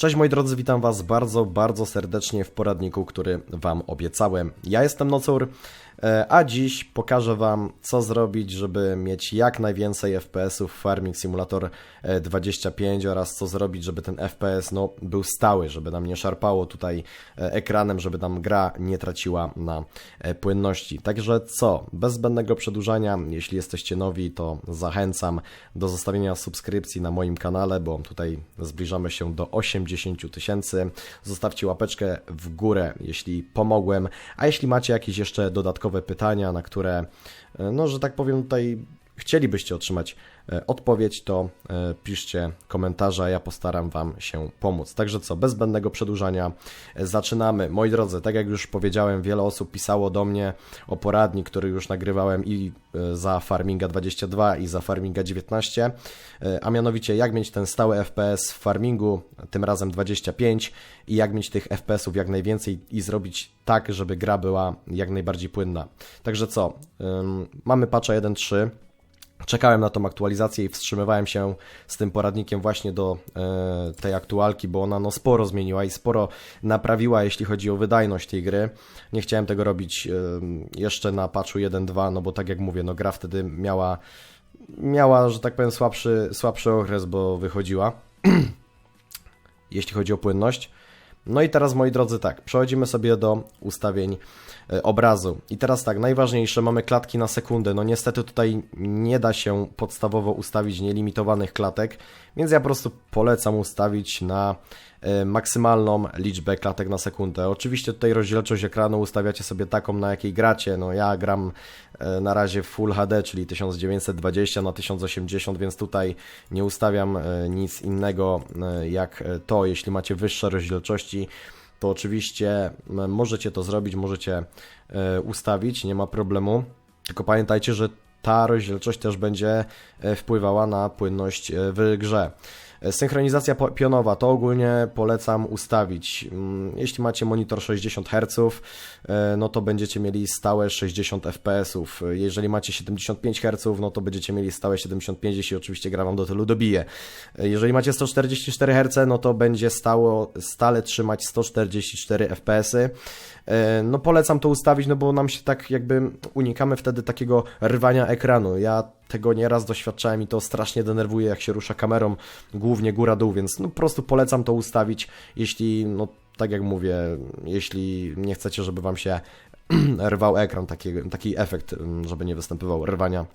Cześć moi drodzy, witam Was bardzo, bardzo serdecznie w poradniku, który Wam obiecałem. Ja jestem Nocur, e, a dziś pokażę Wam, co zrobić, żeby mieć jak najwięcej FPS-ów w Farming Simulator e, 25 oraz co zrobić, żeby ten FPS no, był stały, żeby nam nie szarpało tutaj e, ekranem, żeby nam gra nie traciła na e, płynności. Także co, bez zbędnego przedłużania, jeśli jesteście nowi, to zachęcam do zostawienia subskrypcji na moim kanale, bo tutaj zbliżamy się do 80 tysięcy. Zostawcie łapeczkę w górę, jeśli pomogłem, a jeśli macie jakieś jeszcze dodatkowe pytania, na które, e, no, że tak powiem, tutaj chcielibyście otrzymać e, odpowiedź, to e, piszcie komentarze, ja postaram Wam się pomóc. Także co, bez zbędnego przedłużania e, zaczynamy. moi drodzy, tak jak już powiedziałem, wiele osób pisało do mnie o poradnik, który już nagrywałem i za Farminga 22 i za Farminga 19, a mianowicie jak mieć ten stały FPS w Farmingu, tym razem 25 i jak mieć tych FPS-ów jak najwięcej i zrobić tak, żeby gra była jak najbardziej płynna. Także co, mamy patcha 1.3, Czekałem na tą aktualizację i wstrzymywałem się z tym poradnikiem właśnie do e, tej aktualki, bo ona no sporo zmieniła i sporo naprawiła, jeśli chodzi o wydajność tej gry. Nie chciałem tego robić e, jeszcze na patchu 1.2, no bo tak jak mówię, no gra wtedy miała, miała, że tak powiem, słabszy, słabszy okres, bo wychodziła, jeśli chodzi o płynność. No i teraz, moi drodzy, tak, przechodzimy sobie do ustawień obrazu. I teraz tak, najważniejsze, mamy klatki na sekundę. No niestety tutaj nie da się podstawowo ustawić nielimitowanych klatek, więc ja po prostu polecam ustawić na e, maksymalną liczbę klatek na sekundę. Oczywiście tutaj rozdzielczość ekranu ustawiacie sobie taką, na jakiej gracie. No ja gram e, na razie Full HD, czyli 1920 na 1080, więc tutaj nie ustawiam nic innego jak to. Jeśli macie wyższe rozdzielczości, to oczywiście możecie to zrobić, możecie e, ustawić, nie ma problemu. Tylko pamiętajcie, że ta rozdzielczość też będzie e, wpływała na płynność e, w grze. Synchronizacja pionowa to ogólnie polecam ustawić. Mm, jeśli macie monitor 60 Hz, e, no to będziecie mieli stałe 60 fps. Jeżeli macie 75 Hz, no to będziecie mieli stałe 75, jeśli oczywiście gra wam do tylu dobije. E, jeżeli macie 144 Hz, no to będzie stało, stale trzymać 144 fps. E, no polecam to ustawić, no bo nam się tak jakby unikamy wtedy takiego rwania ekranu. Ja tego nieraz doświadczałem i to strasznie denerwuje, jak się rusza kamerą, głównie góra-dół, więc no po prostu polecam to ustawić, jeśli, no tak jak mówię, jeśli nie chcecie, żeby Wam się rwał ekran, taki, taki efekt, żeby nie występował rwania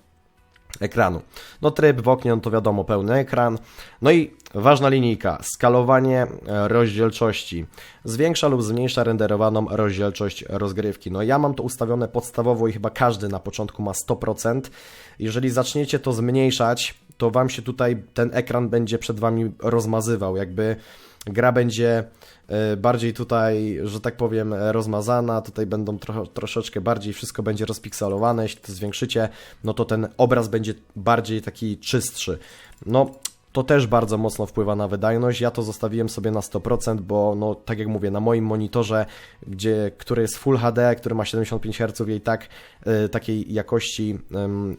ekranu. No tryb w oknie, no to wiadomo, pełny ekran. No i ważna linijka, skalowanie e, rozdzielczości. Zwiększa lub zmniejsza renderowaną rozdzielczość rozgrywki. No ja mam to ustawione podstawowo i chyba każdy na początku ma 100%. Jeżeli zaczniecie to zmniejszać, to Wam się tutaj ten ekran będzie przed Wami rozmazywał, jakby gra będzie e, bardziej tutaj, że tak powiem, rozmazana, tutaj będą tro, troszeczkę bardziej, wszystko będzie rozpikselowane, jeśli to zwiększycie, no to ten obraz będzie bardziej taki czystszy. No, to też bardzo mocno wpływa na wydajność. Ja to zostawiłem sobie na 100%, bo no, tak jak mówię, na moim monitorze, gdzie, który jest Full HD, który ma 75 Hz i tak y, takiej jakości,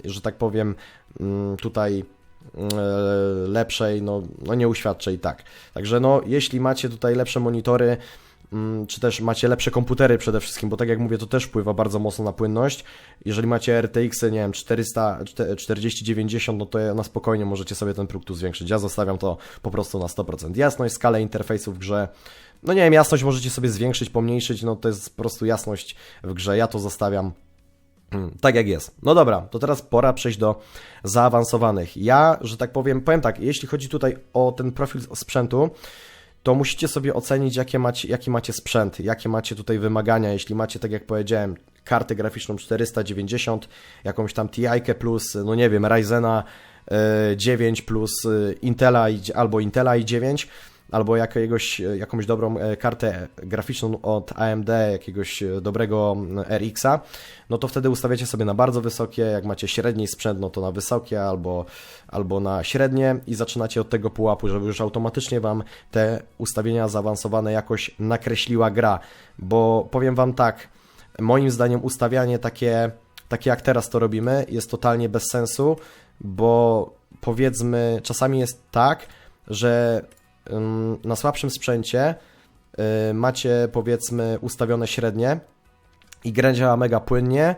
y, że tak powiem, y, tutaj lepszej, no, no nie uświadczę i tak. Także no, jeśli macie tutaj lepsze monitory, mm, czy też macie lepsze komputery przede wszystkim, bo tak jak mówię, to też wpływa bardzo mocno na płynność. Jeżeli macie RTX, nie wiem, 400, 4090, no to na spokojnie możecie sobie ten próg tu zwiększyć. Ja zostawiam to po prostu na 100%. Jasność, skalę interfejsu w grze, no nie wiem, jasność możecie sobie zwiększyć, pomniejszyć, no to jest po prostu jasność w grze. Ja to zostawiam tak jak jest. No dobra, to teraz pora przejść do zaawansowanych. Ja, że tak powiem, powiem tak, jeśli chodzi tutaj o ten profil sprzętu, to musicie sobie ocenić, jakie macie, jaki macie sprzęt, jakie macie tutaj wymagania. Jeśli macie, tak jak powiedziałem, kartę graficzną 490, jakąś tam TI plus, no nie wiem, Ryzena 9 e, plus e, Intela albo Intela i9, albo jakiegoś, jakąś dobrą e, kartę graficzną od AMD, jakiegoś e, dobrego RX-a, no to wtedy ustawiacie sobie na bardzo wysokie, jak macie średni sprzęt, no to na wysokie albo, albo na średnie i zaczynacie od tego pułapu, żeby już automatycznie Wam te ustawienia zaawansowane jakoś nakreśliła gra, bo powiem Wam tak, moim zdaniem ustawianie takie, takie jak teraz to robimy jest totalnie bez sensu, bo powiedzmy czasami jest tak, że na słabszym sprzęcie y, macie powiedzmy ustawione średnie i gra działa mega płynnie,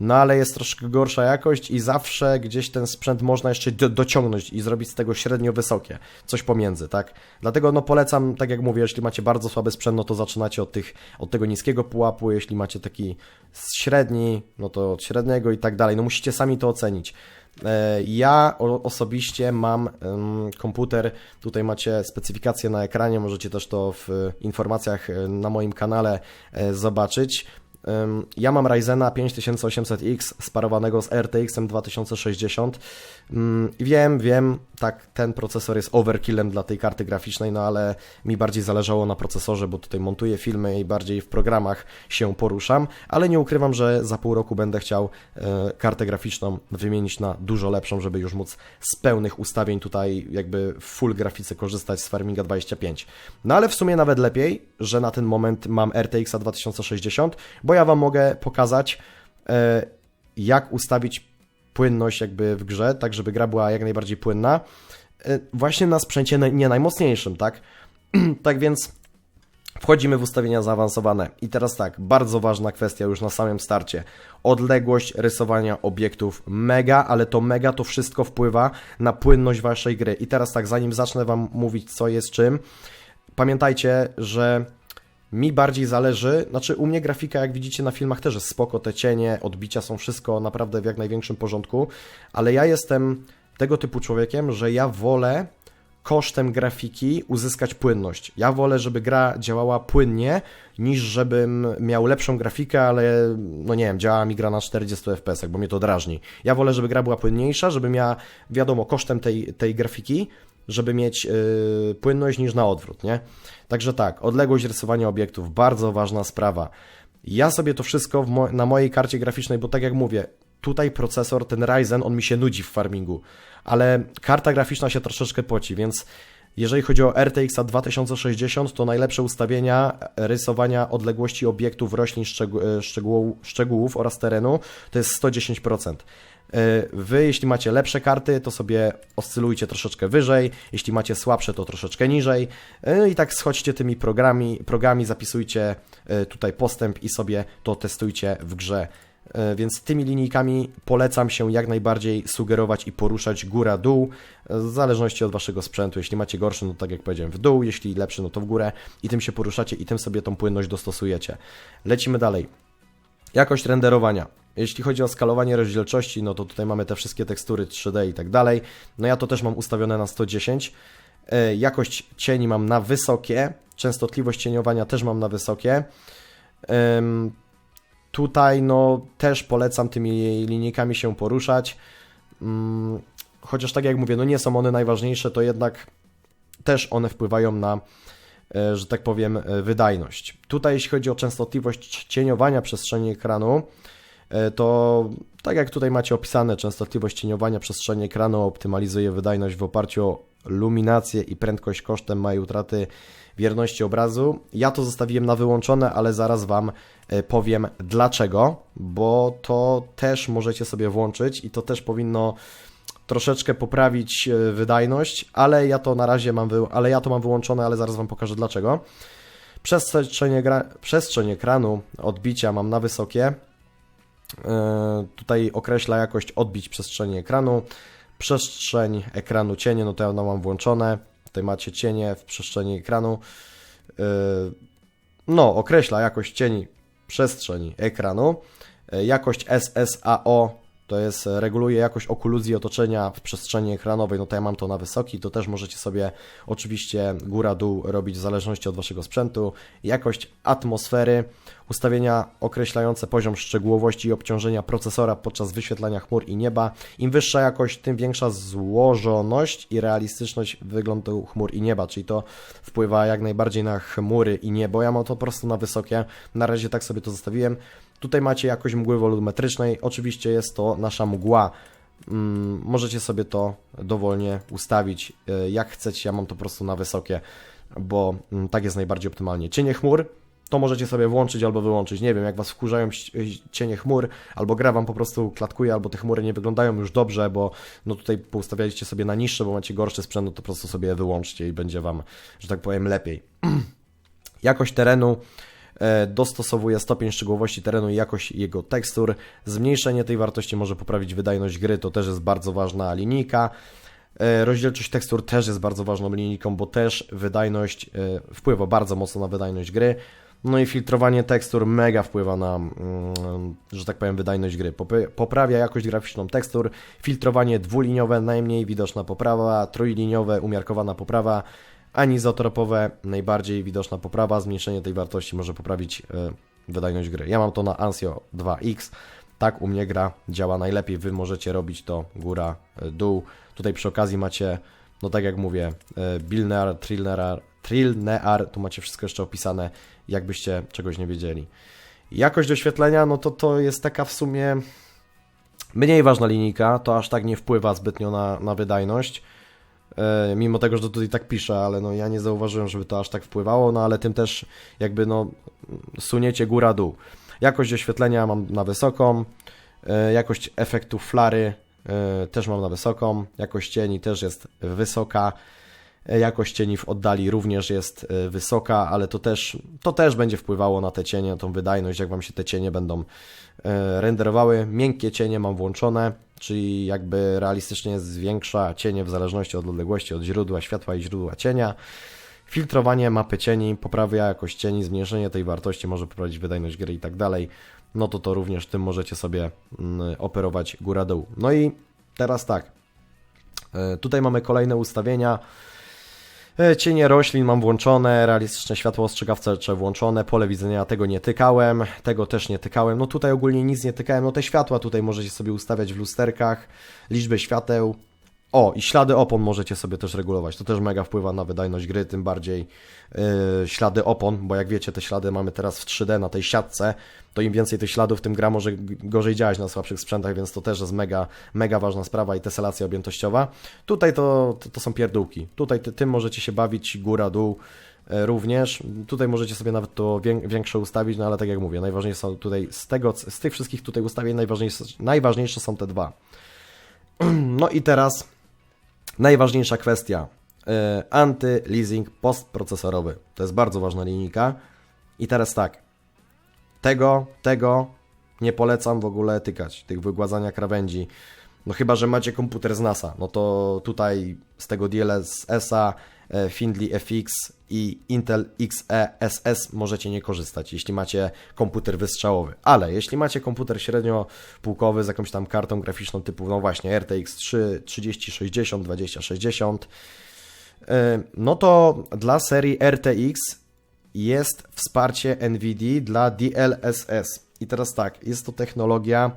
no ale jest troszkę gorsza jakość i zawsze gdzieś ten sprzęt można jeszcze do, dociągnąć i zrobić z tego średnio wysokie, coś pomiędzy, tak? Dlatego no polecam, tak jak mówię, jeśli macie bardzo słaby sprzęt, no to zaczynacie od, tych, od tego niskiego pułapu, jeśli macie taki średni, no to od średniego i tak dalej, no musicie sami to ocenić. E, Ja osobiście mam komputer, tutaj macie specyfikację na ekranie, możecie też to w informacjach e, na moim kanale e, zobaczyć. Ja mam Ryzena 5800X sparowanego z RTX-em 2060. Mm, Wiem, wiem, tak, ten procesor jest overkillem dla tej karty graficznej, no ale mi bardziej zależało na procesorze, bo tutaj montuję filmy i bardziej w programach się poruszam, ale nie ukrywam, że za pół roku będę chciał e, kartę graficzną wymienić na dużo lepszą, żeby już móc z pełnych ustawień tutaj jakby w full grafice korzystać z Farminga 25. No ale w sumie nawet lepiej, że na ten moment mam RTX 2060, bo ja Wam mogę pokazać e, jak ustawić płynność jakby w grze, tak żeby gra była jak najbardziej płynna, e, właśnie na sprzęcie nie najmocniejszym, tak? tak więc Wchodzimy w ustawienia zaawansowane. I teraz tak, bardzo ważna kwestia już na samym starcie. Odległość rysowania obiektów mega, ale to mega to wszystko wpływa na płynność waszej gry. I teraz tak, zanim zacznę wam mówić co jest czym, pamiętajcie, że mi bardziej zależy, znaczy u mnie grafika, jak widzicie na filmach też jest spoko, te cienie, odbicia są wszystko naprawdę w jak największym porządku, ale ja jestem tego typu człowiekiem, że ja wolę kosztem grafiki uzyskać płynność. Ja wolę, żeby gra działała płynnie, niż żebym miał lepszą grafikę, ale no nie wiem, działa mi gra na 40 fps, bo mnie to drażni. Ja wolę, żeby gra była płynniejsza, żeby miała, wiadomo, kosztem tej, tej grafiki, żeby mieć yy, płynność niż na odwrót, nie? Także tak, odległość rysowania obiektów, bardzo ważna sprawa. Ja sobie to wszystko mo na mojej karcie graficznej, bo tak jak mówię, tutaj procesor, ten Ryzen, on mi się nudzi w farmingu, ale karta graficzna się troszeczkę poci, więc jeżeli chodzi o RTX 2060, to najlepsze ustawienia rysowania odległości obiektów, roślin, szczegół, szczegół, szczegółów oraz terenu to jest 110%. E, Wy, jeśli macie lepsze karty, to sobie oscylujcie troszeczkę wyżej, jeśli macie słabsze, to troszeczkę niżej. E, I tak schodźcie tymi programi, programi zapisujcie e, tutaj postęp i sobie to testujcie w grze. Więc tymi linijkami polecam się jak najbardziej sugerować i poruszać góra-dół, w zależności od waszego sprzętu. Jeśli macie gorszy, no tak jak powiedziałem, w dół, jeśli lepszy, no to w górę i tym się poruszacie i tym sobie tą płynność dostosujecie. Lecimy dalej. Jakość renderowania. Jeśli chodzi o skalowanie rozdzielczości, no to tutaj mamy te wszystkie tekstury 3D i tak dalej. No ja to też mam ustawione na 110. E, Jakość cieni mam na wysokie, częstotliwość cieniowania też mam na wysokie. Tutaj no też polecam tymi linijkami się poruszać. Mm, Chociaż tak jak mówię, no nie są one najważniejsze, to jednak też one wpływają na, e, że tak powiem, e, wydajność. Tutaj jeśli chodzi o częstotliwość cieniowania przestrzeni ekranu, to tak jak tutaj macie opisane, częstotliwość cieniowania przestrzeni ekranu optymalizuje wydajność w oparciu o luminację i prędkość kosztem małej utraty wierności obrazu. Ja to zostawiłem na wyłączone, ale zaraz Wam e, powiem dlaczego, bo to też możecie sobie włączyć i to też powinno troszeczkę poprawić e, wydajność, ale ja to na razie mam, ale ja to mam wyłączone, ale zaraz Wam pokażę dlaczego. Przestrzeń. Przestrzeń ekranu odbicia mam na wysokie. E, Tutaj określa jakość odbić przestrzeni ekranu. Przestrzeń ekranu cienie, no to ja mam włączone. Tutaj macie cienie w przestrzeni ekranu. E, No, określa jakość cieni przestrzeni ekranu. E, Jakość SSAO to jest e, reguluje jakość okuluzji otoczenia w przestrzeni ekranowej. No ja mam to na wysoki, to też możecie sobie oczywiście góra-dół robić w zależności od waszego sprzętu. Jakość atmosfery, ustawienia określające poziom szczegółowości i obciążenia procesora podczas wyświetlania chmur i nieba. Im wyższa jakość, tym większa złożoność i realistyczność wyglądu chmur i nieba, czyli to wpływa jak najbardziej na chmury i niebo. Ja mam to po prostu na wysokie. Na razie tak sobie to zostawiłem. Tutaj macie jakość mgły wolumetrycznej. Oczywiście jest to nasza mgła. Mm, możecie sobie to dowolnie ustawić e, jak chcecie. Ja mam to po prostu na wysokie, bo mm, tak jest najbardziej optymalnie. Cienie chmur to możecie sobie włączyć albo wyłączyć. Nie wiem, jak was wkurzają cienie chmur, albo gra wam po prostu klatkuje, albo te chmury nie wyglądają już dobrze, bo no tutaj poustawialiście sobie na niższe, bo macie gorszy sprzęt, no to po prostu sobie je wyłączcie i będzie wam, że tak powiem, lepiej. Jakość terenu e, dostosowuje stopień szczegółowości terenu i jakość jego tekstur. Zmniejszenie tej wartości może poprawić wydajność gry, to też jest bardzo ważna linijka. E, rozdzielczość tekstur też jest bardzo ważną linijką, bo też wydajność e, wpływa bardzo mocno na wydajność gry. No i filtrowanie tekstur mega wpływa na, mm, że tak powiem, wydajność gry. Poprawia jakość graficzną tekstur, filtrowanie dwuliniowe, najmniej widoczna poprawa, trójliniowe, umiarkowana poprawa, anizotropowe, najbardziej widoczna poprawa, zmniejszenie tej wartości może poprawić e, wydajność gry. Ja mam to na Ansio 2X, tak u mnie gra działa najlepiej, Wy możecie robić to góra, dół. Tutaj przy okazji macie, no tak jak mówię, Bilnear, Trillnear, Trillnear, tu macie wszystko jeszcze opisane, jakbyście czegoś nie wiedzieli. Jakość doświetlenia, no to to jest taka w sumie mniej ważna linijka, to aż tak nie wpływa zbytnio na, na wydajność. E, mimo tego, że tutaj tak pisze, ale no ja nie zauważyłem, żeby to aż tak wpływało, no ale tym też jakby no suniecie góra-dół. Jakość oświetlenia mam na wysoką, e, jakość efektu flary e, też mam na wysoką, jakość cieni też jest wysoka, jakość cieni w oddali również jest wysoka, ale to też, to też będzie wpływało na te cienie, na tą wydajność, jak Wam się te cienie będą renderowały. Miękkie cienie mam włączone, czyli jakby realistycznie zwiększa cienie w zależności od odległości od źródła światła i źródła cienia. Filtrowanie mapy cieni, poprawia jakość cieni, zmniejszenie tej wartości może poprawić wydajność gry i tak dalej. No to to również tym możecie sobie mm, operować góra-dół. No i teraz tak. Tutaj mamy kolejne ustawienia. E, cienie roślin mam włączone, realistyczne światło ostrzegawcze włączone, pole widzenia tego nie tykałem, tego też nie tykałem. No tutaj ogólnie nic nie tykałem, no te światła tutaj możecie sobie ustawiać w lusterkach, liczbę świateł, o, i ślady opon możecie sobie też regulować. To też mega wpływa na wydajność gry, tym bardziej yy, ślady opon, bo jak wiecie, te ślady mamy teraz w 3D na tej siatce, to im więcej tych śladów, tym gra może gorzej działać na słabszych sprzętach, więc to też jest mega, mega ważna sprawa i teselacja objętościowa. Tutaj to, to, to są pierdółki. Tutaj ty, tym możecie się bawić góra, dół yy, również. Tutaj możecie sobie nawet to większe ustawić, no ale tak jak mówię, najważniejsze są tutaj z tego, z tych wszystkich tutaj ustawień najważniejsze, najważniejsze są te dwa. No i teraz Najważniejsza kwestia. E, anty-leasing postprocesorowy. To jest bardzo ważna linijka. I teraz tak. Tego, tego nie polecam w ogóle tykać, tych wygładzania krawędzi. No chyba, że macie komputer z NASA, no to tutaj z tego DLSS-a, e, Findlay FX i Intel Xe SS możecie nie korzystać, jeśli macie komputer wystrzałowy. Ale jeśli macie komputer średnio półkowy z jakąś tam kartą graficzną typu, no właśnie RTX 3, 3060, 2060, no to dla serii RTX jest wsparcie NVIDIA dla DLSS. I teraz tak, jest to technologia,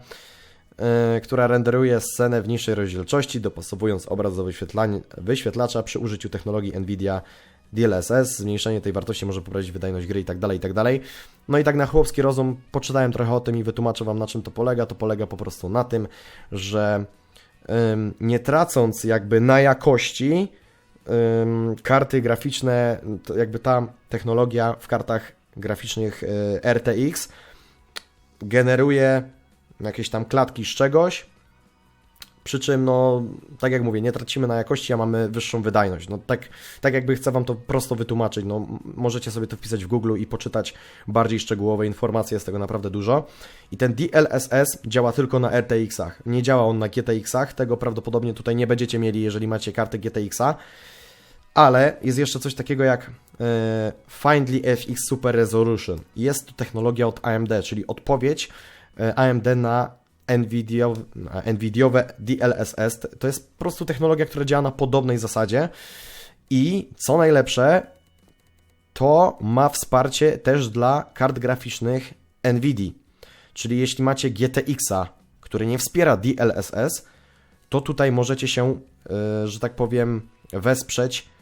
która renderuje scenę w niższej rozdzielczości, dopasowując obraz do wyświetlacza przy użyciu technologii NVIDIA DLSS, zmniejszenie tej wartości może poprawić wydajność gry i tak dalej, i tak dalej. No i tak na chłopski rozum poczytałem trochę o tym i wytłumaczę Wam na czym to polega. To polega po prostu na tym, że nie tracąc jakby na jakości karty graficzne, jakby ta technologia w kartach graficznych y, RTX generuje jakieś tam klatki z czegoś, przy czym, no, tak jak mówię, nie tracimy na jakości, a mamy wyższą wydajność. No, tak, tak jakby chcę Wam to prosto wytłumaczyć. No, możecie sobie to wpisać w Google i poczytać bardziej szczegółowe informacje, jest tego naprawdę dużo. I ten DLSS działa tylko na RTX-ach. Nie działa on na GTX-ach, tego prawdopodobnie tutaj nie będziecie mieli, jeżeli macie kartę GTX-a. Ale jest jeszcze coś takiego jak e, Findly FX Super Resolution. Jest to technologia od AMD, czyli odpowiedź AMD na NVIDIowe, NVIDIowe DLSS to jest po prostu technologia, która działa na podobnej zasadzie i co najlepsze, to ma wsparcie też dla kart graficznych NVIDIA. Czyli jeśli macie GTX-a, który nie wspiera DLSS, to tutaj możecie się, e, że tak powiem, wesprzeć E,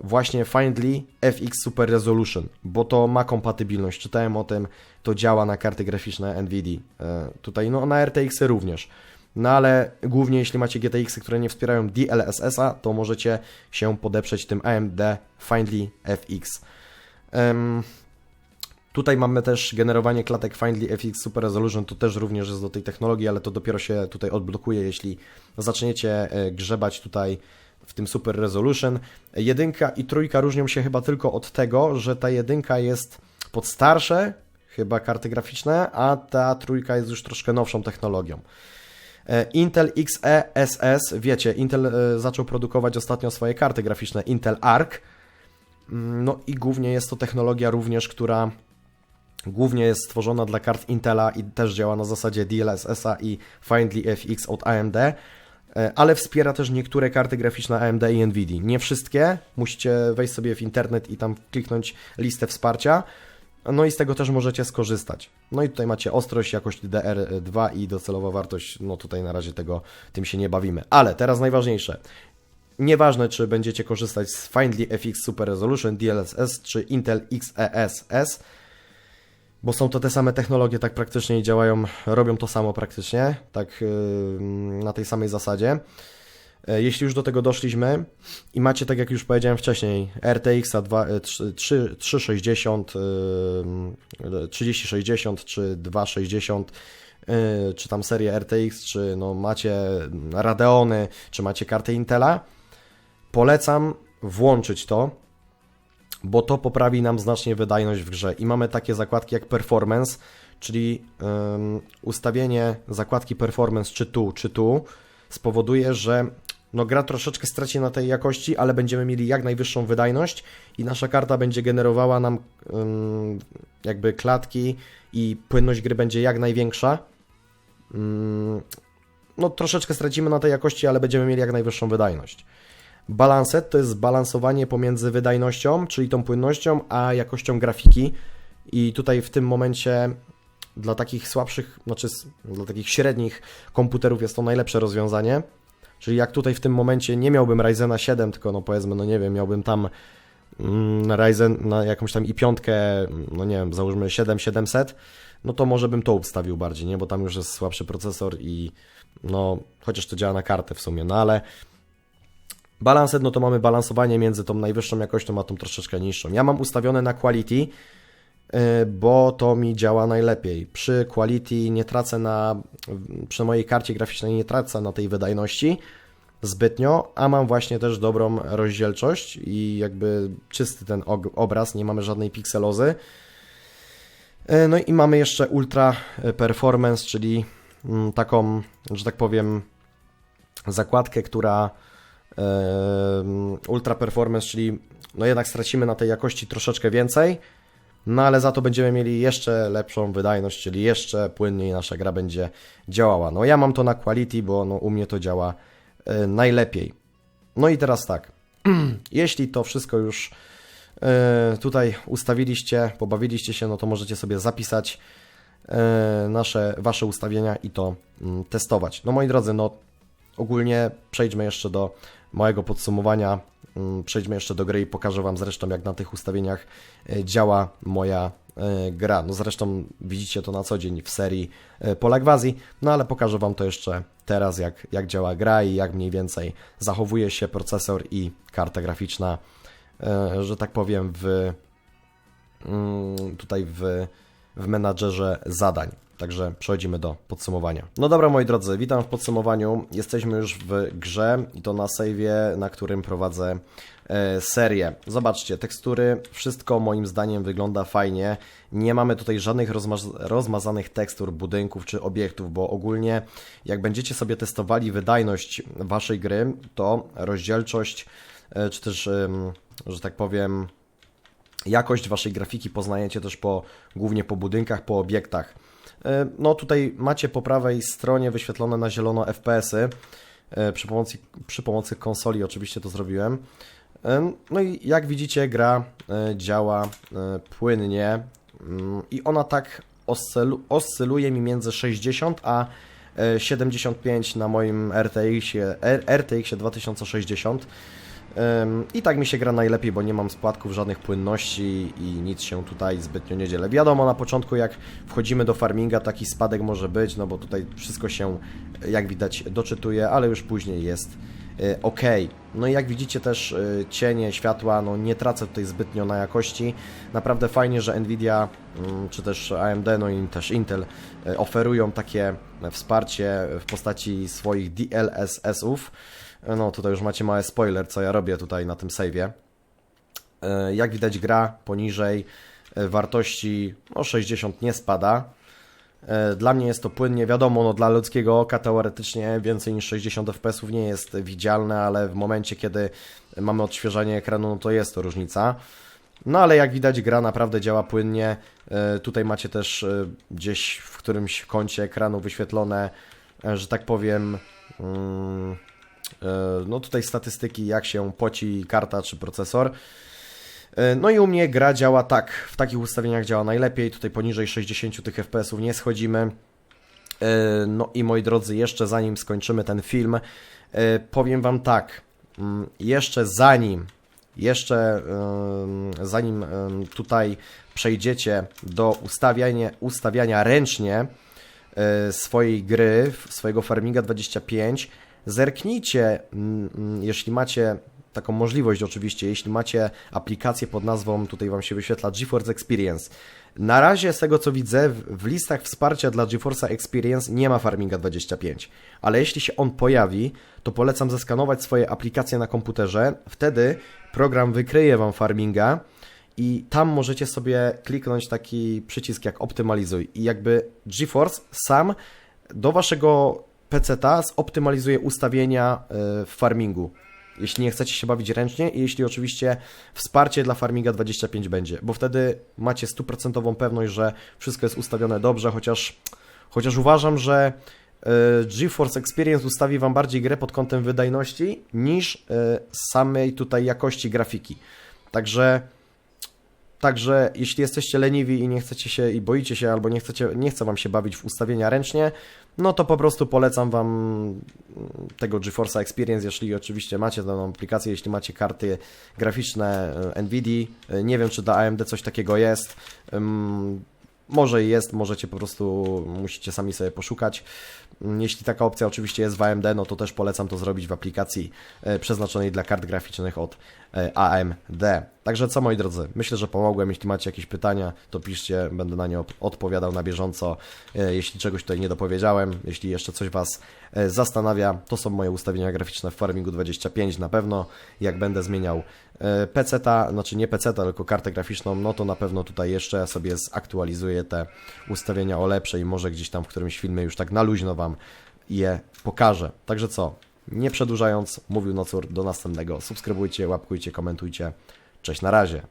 właśnie Findly FX Super Resolution, bo to ma kompatybilność. Czytałem o tym, to działa na karty graficzne NVIDIA. E, tutaj no na RTX -y również. No ale głównie jeśli macie GTX, -y, które nie wspierają DLSS-a, to możecie się podeprzeć tym AMD Findly FX. Tutaj mamy też generowanie klatek Findly FX Super Resolution, to też również jest do tej technologii, ale to dopiero się tutaj odblokuje, jeśli zaczniecie e, grzebać tutaj w tym Super Resolution. Jedynka i trójka różnią się chyba tylko od tego, że ta jedynka jest pod starsze, chyba karty graficzne, a ta trójka jest już troszkę nowszą technologią. E, Intel Xe SS, wiecie, Intel e, zaczął produkować ostatnio swoje karty graficzne Intel Arc. Mm, no i głównie jest to technologia również, która głównie jest stworzona dla kart Intela i też działa na zasadzie DLSS-a i Findly FX od AMD, ale wspiera też niektóre karty graficzne AMD i Nvidia. Nie wszystkie, musicie wejść sobie w internet i tam kliknąć listę wsparcia. No i z tego też możecie skorzystać. No i tutaj macie ostrość, jakość DR2 i docelowa wartość. No tutaj na razie tego tym się nie bawimy. Ale teraz najważniejsze. Nieważne, czy będziecie korzystać z Findly FX Super Resolution DLSS czy Intel XESS, bo są to te same technologie, tak praktycznie działają, robią to samo praktycznie, tak yy, na tej samej zasadzie. E, jeśli już do tego doszliśmy i macie, tak jak już powiedziałem wcześniej, RTX 360, 3060 czy 260, e, czy tam serię RTX, czy no macie Radeony, czy macie kartę Intela, polecam włączyć to, bo to poprawi nam znacznie wydajność w grze. I mamy takie zakładki jak Performance, czyli um, ustawienie zakładki Performance czy tu, czy tu, spowoduje, że no gra troszeczkę straci na tej jakości, ale będziemy mieli jak najwyższą wydajność i nasza karta będzie generowała nam um, jakby klatki i płynność gry będzie jak największa. Um, no troszeczkę stracimy na tej jakości, ale będziemy mieli jak najwyższą wydajność. Balanset to jest zbalansowanie pomiędzy wydajnością, czyli tą płynnością, a jakością grafiki. I tutaj w tym momencie dla takich słabszych, znaczy dla takich średnich komputerów jest to najlepsze rozwiązanie. Czyli jak tutaj w tym momencie nie miałbym Ryzena 7, tylko no powiedzmy, no nie wiem, miałbym tam mm, Ryzen na jakąś tam i piątkę, no nie wiem, załóżmy 7700, no to może bym to ustawił bardziej, nie? Bo tam już jest słabszy procesor i no, chociaż to działa na kartę w sumie, no ale Balanset, no to mamy balansowanie między tą najwyższą jakością, a tą troszeczkę niższą. Ja mam ustawione na quality, y, bo to mi działa najlepiej. Przy quality nie tracę na, przy mojej karcie graficznej nie tracę na tej wydajności zbytnio, a mam właśnie też dobrą rozdzielczość i jakby czysty ten obraz, nie mamy żadnej pikselozy. Y, no i mamy jeszcze Ultra Performance, czyli mm, taką, że tak powiem, zakładkę, która Ultra Performance, czyli no jednak stracimy na tej jakości troszeczkę więcej, no ale za to będziemy mieli jeszcze lepszą wydajność, czyli jeszcze płynniej nasza gra będzie działała. No ja mam to na quality, bo no, u mnie to działa e, najlepiej. No i teraz tak, jeśli to wszystko już e, tutaj ustawiliście, pobawiliście się, no to możecie sobie zapisać e, nasze, wasze ustawienia i to mm, testować. No moi drodzy, no ogólnie przejdźmy jeszcze do małego podsumowania. Mm, przejdźmy jeszcze do gry i pokażę Wam zresztą, jak na tych ustawieniach e, działa moja e, gra. No zresztą widzicie to na co dzień w serii e, Polagwazji, no ale pokażę Wam to jeszcze teraz, jak, jak działa gra i jak mniej więcej zachowuje się procesor i karta graficzna, że tak powiem, w mm, tutaj w, w menadżerze zadań. Także przechodzimy do podsumowania. No dobra, moi drodzy, witam w podsumowaniu. Jesteśmy już w grze i to na save'ie, na którym prowadzę e, serię. Zobaczcie, tekstury, wszystko moim zdaniem wygląda fajnie. Nie mamy tutaj żadnych rozmaz rozmazanych tekstur budynków czy obiektów, bo ogólnie jak będziecie sobie testowali wydajność waszej gry, to rozdzielczość, e, czy też, że tak powiem, jakość waszej grafiki poznajecie też po, głównie po budynkach, po obiektach. E, no tutaj macie po prawej stronie wyświetlone na zielono FPS-y. E, przy pomocy, przy pomocy konsoli oczywiście to zrobiłem. E, no i jak widzicie gra działa płynnie mm, i ona tak oscylu, oscyluje mi między 60 a 75 na moim RTX-ie RTX 2060. I tak mi się gra najlepiej, bo nie mam spłatków, żadnych płynności i nic się tutaj zbytnio nie dzielę. Wiadomo, na początku jak wchodzimy do farminga, taki spadek może być, no bo tutaj wszystko się, jak widać, doczytuje, ale już później jest e, ok. No i jak widzicie też e, cienie, światła, no nie tracę tutaj zbytnio na jakości. Naprawdę fajnie, że Nvidia mm, czy też AMD, no i też Intel e, oferują takie wsparcie w postaci swoich DLSS-ów. No tutaj już macie mały spoiler, co ja robię tutaj na tym save'ie. E, Jak widać gra poniżej e, wartości no 60 nie spada. E, Dla mnie jest to płynnie, wiadomo, no dla ludzkiego oka teoretycznie więcej niż 60 fps nie jest widzialne, ale w momencie, kiedy mamy odświeżanie ekranu, no to jest to różnica. No ale jak widać, gra naprawdę działa płynnie. Tutaj macie też gdzieś w którymś kącie ekranu wyświetlone, że tak powiem, mm, no tutaj statystyki, jak się poci karta czy procesor. E, No i u mnie gra działa tak, w takich ustawieniach działa najlepiej, tutaj poniżej 60 tych FPS-ów nie schodzimy. E, No i moi drodzy, jeszcze zanim skończymy ten film, e, powiem Wam tak, mm, jeszcze zanim, jeszcze zanim tutaj przejdziecie do ustawiania, ustawiania ręcznie e, swojej gry, swojego Farminga 25, zerknijcie, mm, mm, jeśli macie taką możliwość oczywiście, jeśli macie aplikację pod nazwą, tutaj Wam się wyświetla GeForce Experience. Na razie z tego co widzę, w, listach wsparcia dla GeForce Experience nie ma Farminga 25, ale jeśli się on pojawi, to polecam zeskanować swoje aplikacje na komputerze, wtedy program wykryje Wam Farminga i tam możecie sobie kliknąć taki przycisk jak optymalizuj. I jakby GeForce sam do Waszego PC-ta zoptymalizuje ustawienia e, w farmingu jeśli nie chcecie się bawić ręcznie i jeśli oczywiście wsparcie dla Farmiga 25 będzie, bo wtedy macie stuprocentową pewność, że wszystko jest ustawione dobrze, chociaż, chociaż uważam, że e, GeForce Experience ustawi Wam bardziej grę pod kątem wydajności niż e, samej tutaj jakości grafiki. Także Także jeśli jesteście leniwi i nie chcecie się i boicie się albo nie chcecie, nie chce wam się bawić w ustawienia ręcznie, no to po prostu polecam wam tego GeForce Experience, jeśli oczywiście macie tę aplikację, jeśli macie karty graficzne e, Nvidia. E, Nie wiem, czy dla AMD coś takiego jest. Może jest, możecie po prostu, musicie sami sobie poszukać. Mm, Jeśli taka opcja oczywiście jest w AMD, no to też polecam to zrobić w aplikacji e, przeznaczonej dla kart graficznych od e, AMD. Także co moi drodzy, myślę, że pomogłem. Jeśli macie jakieś pytania, to piszcie, będę na nie odpowiadał na bieżąco. E, Jeśli czegoś tutaj nie dopowiedziałem, jeśli jeszcze coś Was zastanawia, to są moje ustawienia graficzne w Farmingu 25 na pewno. Jak będę zmieniał PC-ta, znaczy nie PC-ta, tylko kartę graficzną, no to na pewno tutaj jeszcze sobie zaktualizuję te ustawienia o lepsze i może gdzieś tam w którymś filmie już tak na luźno Wam je pokażę. Także co, nie przedłużając, mówił Nocur, do następnego. Subskrybujcie, łapkujcie, komentujcie. Cześć, na razie.